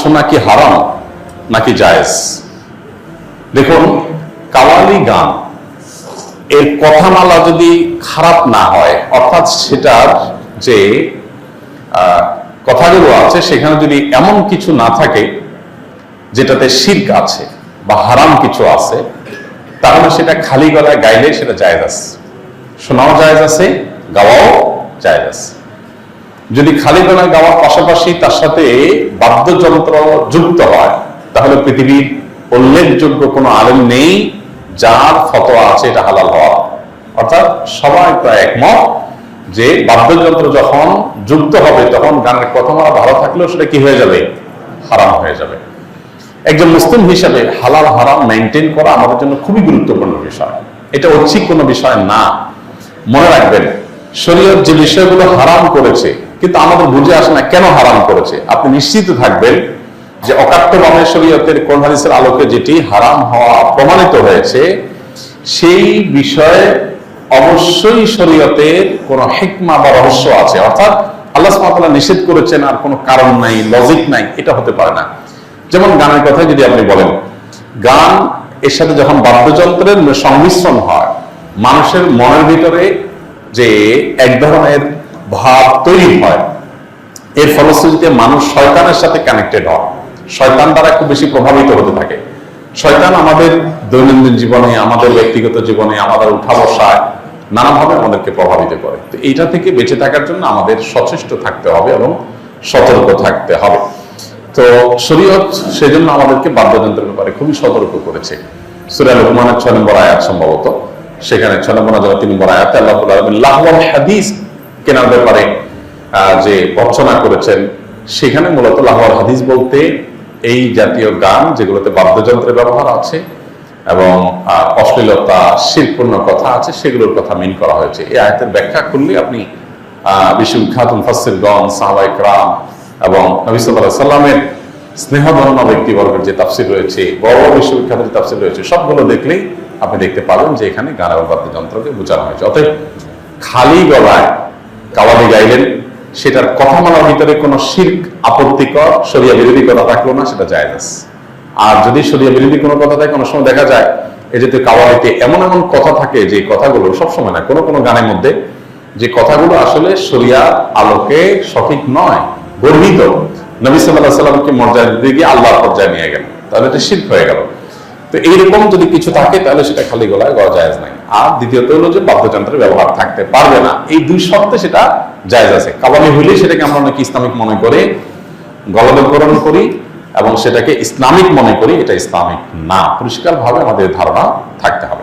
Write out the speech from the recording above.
শোনা কি হারাম নাকি জায়েজ? দেখুন কাওয়ালি গান, এর কথামালা যদি খারাপ না হয়, অর্থাৎ সেটার যে কথাগুলো আছে, সেখানে যদি এমন কিছু না থাকে, যেটাতে শির্ক আছে বা হারাম কিছু আছে, তাহলে সেটা খালি গলায় গাইলে সেটা জায়েজ আছে। শোনাও জায়েজ আছে, গাওয়াও জায়েজ আছে। যদি খালি গলায় গাওয়ার পাশাপাশি তার সাথে বাদ্যযন্ত্র যুক্ত হয়, তাহলে পৃথিবীর উল্লেখযোগ্য কোনো আলেম নেই যার ফতোয়া আছে এটা হালাল হওয়া। অর্থাৎ সবাই প্রায় একমত যে বাদ্যযন্ত্র যখন যুক্ত হবে, তখন গানের কথা ভালো থাকলেও সেটা কি হয়ে যাবে? হারাম হয়ে যাবে। একজন মুসলিম হিসাবে হালাল হারাম মেনটেন করা আমাদের জন্য খুবই গুরুত্বপূর্ণ বিষয়। এটা ঐচ্ছিক কোনো বিষয় না। মনে রাখবেন, শরীয়ত যে বিষয়গুলো হারাম করেছে কিন্তু আমাদের বুঝে আসে না কেন হারাম করেছে। আপনি নিশ্চিত থাকবেন যে অকাট্যভাবে শরীয়তের কোন হাদিসের আলোকে যেটি হারাম হওয়া প্রমাণিত হয়েছে, সেই বিষয়ে অবশ্যই শরীয়তের কোন হেকমা বা রহস্য আছে। অর্থাৎ আল্লাহ সুবহানাহু নিষেধ করেছেন আর কোনো কারণ নাই লজিক নাই, এটা হতে পারে না। যেমন গানের কথা যদি আপনি বলেন, গান এর সাথে যখন বাদ্যযন্ত্রের সংমিশ্রণ হয়, মানুষের মনের ভিতরে যে এক ধরনের ভাব তৈরি হয়। এর ফলশ্রুতিতে মানুষ শয়তানের সাথে কানেক্টেড হয় শয়তান দ্বারা খুব বেশি প্রভাবিত হতে থাকে। শয়তান আমাদের দৈনন্দিন জীবনে, আমাদের ব্যক্তিগত জীবনে, আমাদের উঠা বসায়, নানাভাবে আমাদেরকে প্রভাবিত করে। তো এইটা থেকে বেঁচে থাকার জন্য আমাদের সচেষ্ট থাকতে হবে এবং সতর্ক থাকতে হবে। তো শরীয়ত সেজন্য আমাদেরকে বাদ্যযন্ত্রের ব্যাপারে খুবই সতর্ক করেছে। সুরা লোকমানের ছয় নম্বর আয়াত সম্ভবত। সেখানে ছয় নম্বর তিন নম্বর আয়াতে আল্লাহ হাদিস কেনার ব্যাপারে যে বর্চনা করেছেন, সেখানে মূলত লাহোয়ার হাদিস বলতে এই জাতীয় গান যেগুলোতে বাদ্যযন্ত্রের ব্যবহার আছে এবং অশ্লীলতা শিল্পূর্ণ কথা আছে, সেগুলোর কথা মেন করা হয়েছে। এই আয়তের ব্যাখ্যা করলে আপনি বিশ্ববিখ্যাত মুফাসিরগণ সাহাবাই ক্রাম এবং নবী সাল্লাহ সাল্লামের স্নেহধন্য ব্যক্তিবর্গের যে তাফসির রয়েছে, বড় বিশ্ববিখ্যাত যে তাফসির রয়েছে, সবগুলো দেখলেই আপনি দেখতে পাবেন যে এখানে গান এবং বাদ্যযন্ত্রকে বোঝানো হয়েছে। অতএব খালি গলায় কাওয়ালি গাইলেন, সেটার কথামালার ভিতরে কোনো শির্ক, আপত্তিকর, শরিয়া বিরোধী কথা থাকল না, সেটা আছে। আর যদি শরিয়া বিরোধী কোনো কথা থাকে, অনেক সময় দেখা যায়, এই যে কাওয়ালিতে এমন এমন কথা থাকে, যে কথাগুলো সবসময় না, কোনো কোনো গানের মধ্যে, যে কথাগুলো আসলে শরিয়া আলোকে সঠিক নয় গর্বিত নবী সাল্লাহ সাল্লামকে মর্যাদা দিতে গিয়ে আল্লাহর পর্যায়ে নিয়ে গেল। তাহলে এটা শির্ক হয়ে গেল। তো এইরকম যদি কিছু থাকে, তাহলে সেটা খালি গলায় গড়া জায়েজ নাই। আর দ্বিতীয়ত হলো যে বাদ্যযন্ত্রের ব্যবহার থাকতে পারবে না। এই দুই শর্তে সেটা জায়জ আছে। কাবালি হইলে সেটাকে আমরা অনেক ইসলামিক মনে করে গলদকরণ করি এবং সেটাকে ইসলামিক মনে করি, এটা ইসলামিক না। পরিষ্কারভাবে আমাদের ধারণা থাকতে হবে।